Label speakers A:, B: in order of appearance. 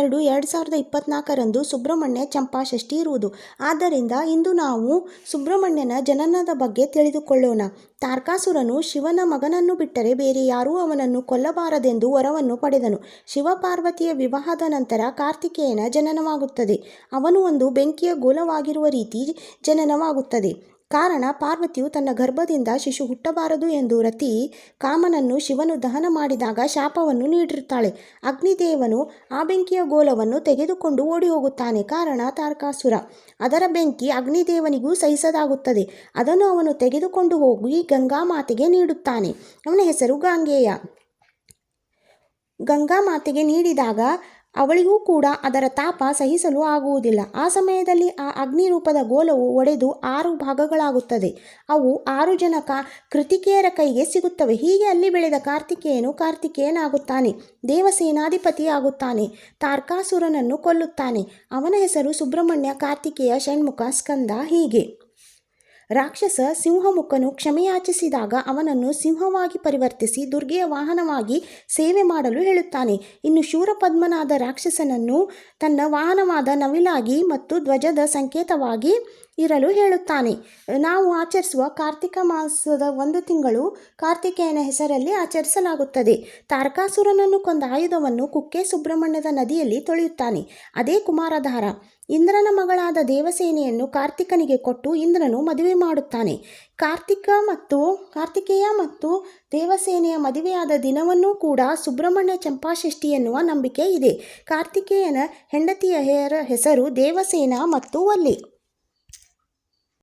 A: ಎರಡು ಎರಡು ಸಾವಿರದ ಇಪ್ಪತ್ನಾಲ್ಕರಂದು ಸುಬ್ರಹ್ಮಣ್ಯ ಚಂಪಾಷಷ್ಠಿ ಇರುವುದು. ಆದ್ದರಿಂದ ಇಂದು ನಾವು ಸುಬ್ರಹ್ಮಣ್ಯನ ಜನನದ ಬಗ್ಗೆ ತಿಳಿದುಕೊಳ್ಳೋಣ. ತಾರ್ಕಾಸುರನು ಶಿವನ ಮಗನನ್ನು ಬಿಟ್ಟರೆ ಬೇರೆ ಯಾರೂ ಅವನನ್ನು ಕೊಲ್ಲಬಾರದೆಂದು ವರವನ್ನು ಪಡೆದನು. ಶಿವಪಾರ್ವತಿಯ ವಿವಾಹದ ನಂತರ ಕಾರ್ತಿಕೇಯನ ಜನನವಾಗುತ್ತದೆ. ಅವನು ಒಂದು ಬೆಂಕಿಯ ಗೋಲವಾಗಿರುವ ರೀತಿ ಜನನವಾಗುತ್ತದೆ. ಕಾರಣ ಪಾರ್ವತಿಯು ತನ್ನ ಗರ್ಭದಿಂದ ಶಿಶು ಹುಟ್ಟಬಾರದು ಎಂದು ರತಿ ಕಾಮನನ್ನು ಶಿವನು ದಹನ ಮಾಡಿದಾಗ ಶಾಪವನ್ನು ನೀಡಿರುತ್ತಾಳೆ. ಅಗ್ನಿದೇವನು ಆ ಬೆಂಕಿಯ ಗೋಲವನ್ನು ತೆಗೆದುಕೊಂಡು ಓಡಿ ಹೋಗುತ್ತಾನೆ ಕಾರಣ ತಾರಕಾಸುರ. ಅದರ ಬೆಂಕಿ ಅಗ್ನಿದೇವನಿಗೂ ಸಹಿಸದಾಗುತ್ತದೆ. ಅದನ್ನು ಅವನು ತೆಗೆದುಕೊಂಡು ಹೋಗಿ ಗಂಗಾ ಮಾತೆಗೆ ನೀಡುತ್ತಾನೆ. ಅವನ ಹೆಸರು ಗಾಂಗೇಯ. ಗಂಗಾಮಾತೆಗೆ ನೀಡಿದಾಗ ಅವಳಿಗೂ ಕೂಡ ಅದರ ತಾಪ ಸಹಿಸಲು ಆಗುವುದಿಲ್ಲ. ಆ ಸಮಯದಲ್ಲಿ ಆ ಅಗ್ನಿ ರೂಪದ ಗೋಲವು ಒಡೆದು ಆರು ಭಾಗಗಳಾಗುತ್ತದೆ. ಅವು ಆರು ಜನಕ ಕಾ ಕೃತಿಕೆಯರ ಕೈಗೆ ಸಿಗುತ್ತವೆ. ಹೀಗೆ ಅಲ್ಲಿ ಬೆಳೆದ ಕಾರ್ತಿಕೇಯನು ಕಾರ್ತಿಕೇಯನಾಗುತ್ತಾನೆ. ದೇವಸೇನಾಧಿಪತಿ ಆಗುತ್ತಾನೆ ತಾರ್ಕಾಸುರನನ್ನು ಕೊಲ್ಲುತ್ತಾನೆ. ಅವನ ಹೆಸರು ಸುಬ್ರಹ್ಮಣ್ಯ, ಕಾರ್ತಿಕೇಯ, ಷಣ್ಮುಖ, ಸ್ಕಂದ ಹೀಗೆ. ರಾಕ್ಷಸ ಸಿಂಹಮುಖನು ಕ್ಷಮೆಯಾಚಿಸಿದಾಗ ಅವನನ್ನು ಸಿಂಹವಾಗಿ ಪರಿವರ್ತಿಸಿ ದುರ್ಗೆಯ ವಾಹನವಾಗಿ ಸೇವೆ ಮಾಡಲು ಹೇಳುತ್ತಾನೆ. ಇನ್ನು ಶೂರಪದ್ಮನಾದ ರಾಕ್ಷಸನನ್ನು ತನ್ನ ವಾಹನವಾದ ನವಿಲಾಗಿ ಮತ್ತು ಧ್ವಜದ ಸಂಕೇತವಾಗಿ ಇರಲು ಹೇಳುತ್ತಾನೆ. ನಾವು ಆಚರಿಸುವ ಕಾರ್ತಿಕ ಮಾಸದ ಒಂದು ತಿಂಗಳು ಕಾರ್ತಿಕೇಯನ ಹೆಸರಲ್ಲಿ ಆಚರಿಸಲಾಗುತ್ತದೆ. ತಾರಕಾಸುರನನ್ನು ಕೊಂದ ಆಯುಧವನ್ನು ಕುಕ್ಕೆ ಸುಬ್ರಹ್ಮಣ್ಯದ ನದಿಯಲ್ಲಿ ತೊಳೆಯುತ್ತಾನೆ. ಅದೇ ಕುಮಾರಧಾರ. ಇಂದ್ರನ ಮಗಳಾದ ದೇವಸೇನೆಯನ್ನು ಕಾರ್ತಿಕನಿಗೆ ಕೊಟ್ಟು ಇಂದ್ರನು ಮದುವೆ ಮಾಡುತ್ತಾನೆ. ಕಾರ್ತಿಕ ಮತ್ತು ಕಾರ್ತಿಕೇಯ ಮತ್ತು ದೇವಸೇನೆಯ ಮದುವೆಯಾದ ದಿನವನ್ನೂ ಕೂಡ ಸುಬ್ರಹ್ಮಣ್ಯ ಚಂಪಾಷಷ್ಠಿ ಎನ್ನುವ ನಂಬಿಕೆ ಇದೆ. ಕಾರ್ತಿಕೇಯನ ಹೆಂಡತಿಯ ಹೆಸರು ದೇವಸೇನ ಮತ್ತು ವಲ್ಲಿ